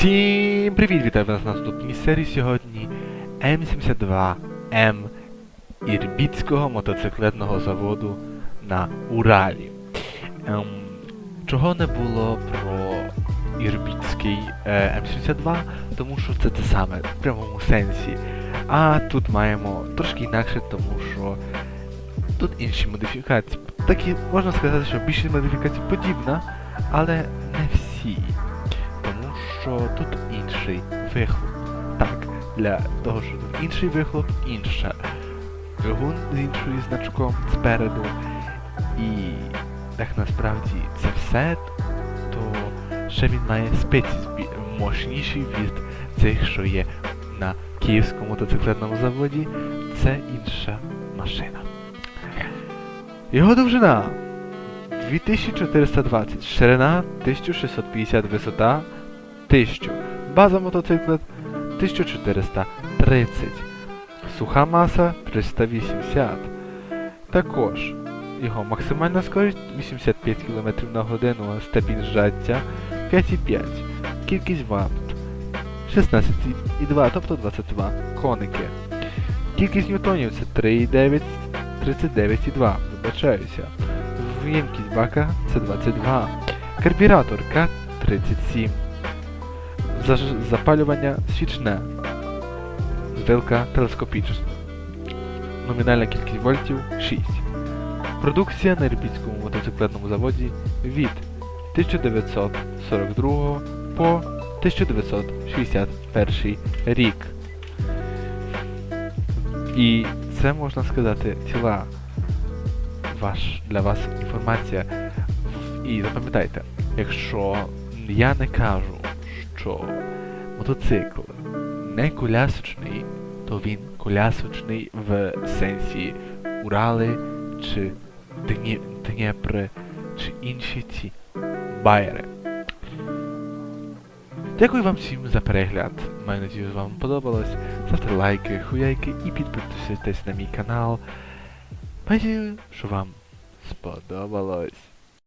Всім привіт! Вітаю вас на наступній серії сьогодні М72М Ірбітського мотоциклетного заводу на Уралі. Ем, чого не було про Ірбітський е, М72, тому що це те саме в прямому сенсі. А тут маємо трошки інакше, тому що тут інші модифікації. Такі можна сказати, що більшість модифікацій подібна, але не всі що тут інший вихлоп. Так, для того, що тут інший вихлоп, інша двигун з іншою значком спереду. І так насправді це все, то ще він має спиці мощніші від цих, що є на Київському мотоциклетному заводі. Це інша машина. Його довжина 2420, ширина 1650, висота 1000. База мотоциклет 1430. Суха маса 380. Також його максимальна скорість 85 км на годину, а степінь зжаття 5,5. Кількість ватт 16,2, тобто 22 коники. Кількість ньютонів це 3,9, 39,2, вибачаюся. В'ємкість бака це 22. Карбюратор К37. Запалювання свічне. Вилка телескопічна. Номінальна кількість вольтів 6. Продукція на Ірбітському мотоциклетному заводі від 1942 по 1961 рік. І це можна сказати ціла ваш, для вас інформація. І запам'ятайте, якщо я не кажу, що мотоцикл не колясочний, то він колясочний в сенсі Урали чи Дні, Дніпри чи інші ці байери. Дякую вам всім за перегляд. Маю надію, вам подобалось. Ставте лайки, хуяйки і підписуйтесь на мій канал. Надію, що вам сподобалось.